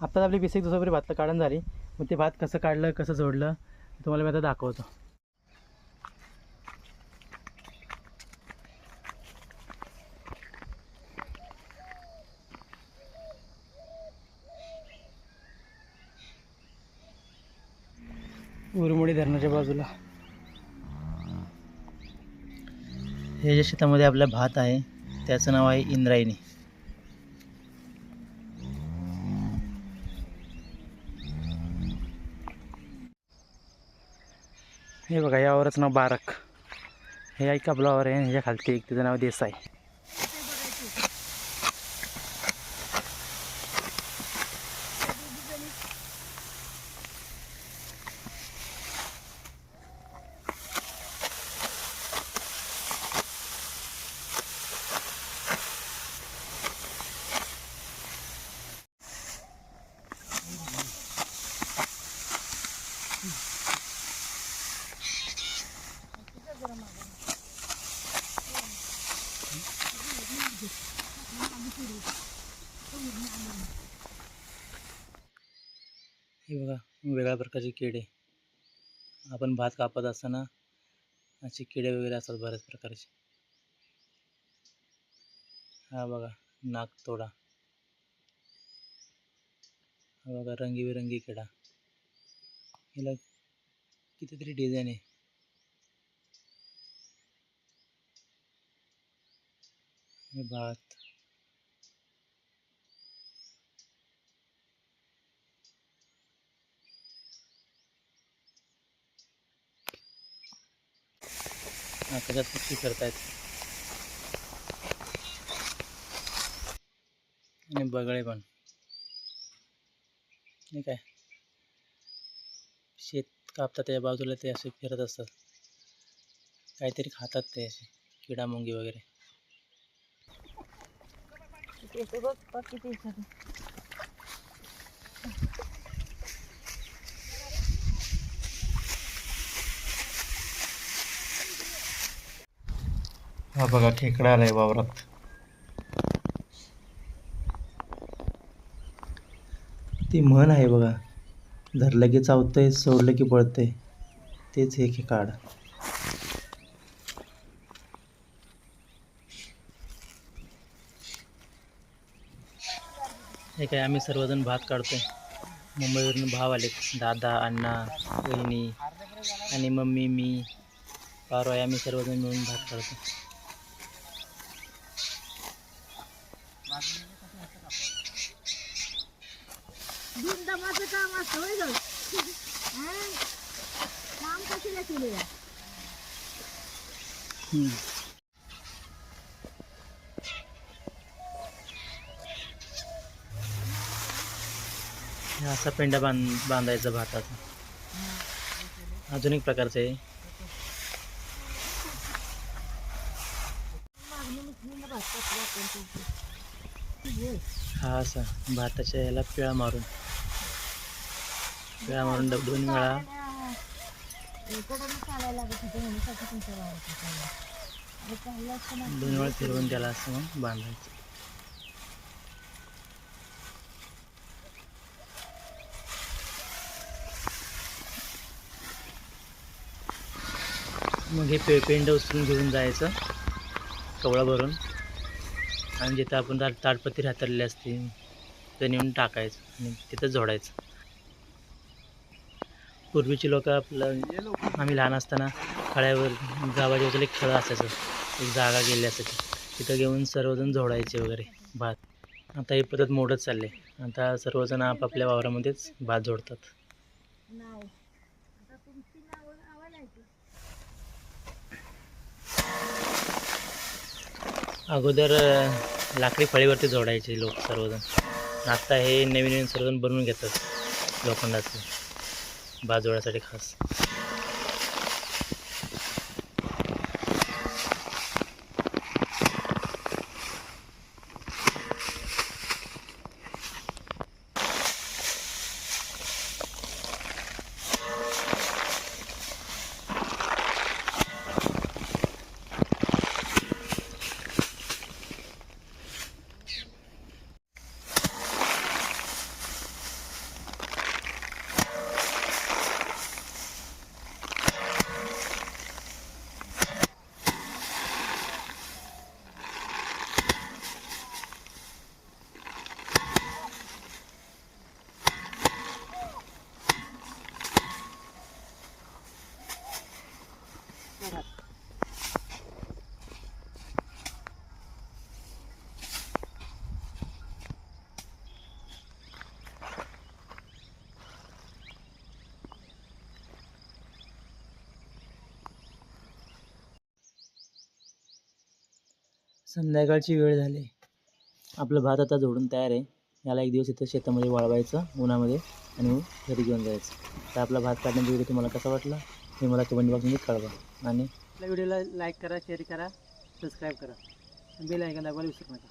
आत्ताच आपली बेसिक एक दिवसापूर्वी भात काढून झाली. मग ते भात कसं काढलं कसं जोडलं तुम्हाला मी आता दाखवतो. उरमोडी धरणाच्या बाजूला. हे जे शेतामध्ये आपला भात आहे त्याचं नाव आहे इंद्रायणी. हे बघा यावरच नाव बारक. हे ऐका ब्लॉवर आहे. ह्याच्या खालती एक तिचं नाव देसाई. हे बघा वेगळ्या प्रकारचे किडे. आपण भात कापत असताना असे किडे वगैरे असतात बऱ्याच प्रकारचे. हा बघा नागतोडा हा बघा रंगीबेरंगी किडा. याला कितीतरी डिझाईन आहे. हे भात. आकाशात पक्षी करतायत आणि बगळे पण. नाही काय? शेत कापतात त्या बाजूला ते असे फिरत असतात. काहीतरी खातात ते असे किडा मुंगी वगैरे. किती हा बघा खेकडा आलाय वावरात. ती म्हण आहे बघा धरलं की चावतंय सोडलं की पळतंय तेच हे खेकाड हे काय आम्ही सर्वजण भात काढतोय. मुंबईवरून भाव आले दादा अण्णा वहिनी आणि मम्मी मी पारो आम्ही सर्वजण मिळून भात काढतो बिनदमाचं काम असतं होय गं? हा? काम कशाला केले हे असा पेंडा बांध बांधायचा भाताचा अजून एक प्रकारचं आहे हा असा भाताच्या याला पिळा मारून. पिळा मारून डब दोन वेळा. दोन वेळा फिरवून त्याला असं मग बांधायचं. मग हे पे पेंड उचलून घेऊन जायचं. कवळा भरून. आणि जिथं आपण ताट ताडपत्री हातरली असते ते नेऊन टाकायचं आणि तिथं जोडायचं. पूर्वीची लोक आपलं आम्ही लहान असताना खळ्यावर गावाच्या बाजूला एक खळं असायचं एक जागा गेली असायची. तिथं घेऊन सर्वजण जोडायचे वगैरे भात. आता ही पद्धत मोडत चालली आहे. आता सर्वजण आपापल्या वावरामध्येच भात जोडतात. अगोदर लाकडी फळीवरती जोडायचे लोक सर्वजण. आता हे नवीन नवीन सर्वजण बनवून घेतात लोखंडाचं. भात जोडायसाठी खास. संध्याकाळची वेळ झाली. आपलं भात आता जोडून तयार आहे. याला एक दिवस इथं शेतामध्ये वाळवायचं उन्हामध्ये आणि घरी घेऊन जायचं. तर आपला भात काढण्याचा व्हिडिओ तुम्हाला कसा वाटला? हे मला कमेंट बॉक्समध्ये कळवा. आणि आपल्या व्हिडिओला लाईक करा शेअर करा सबस्क्राईब करा. बेल ऐकायला दाखवायला विसरू नका.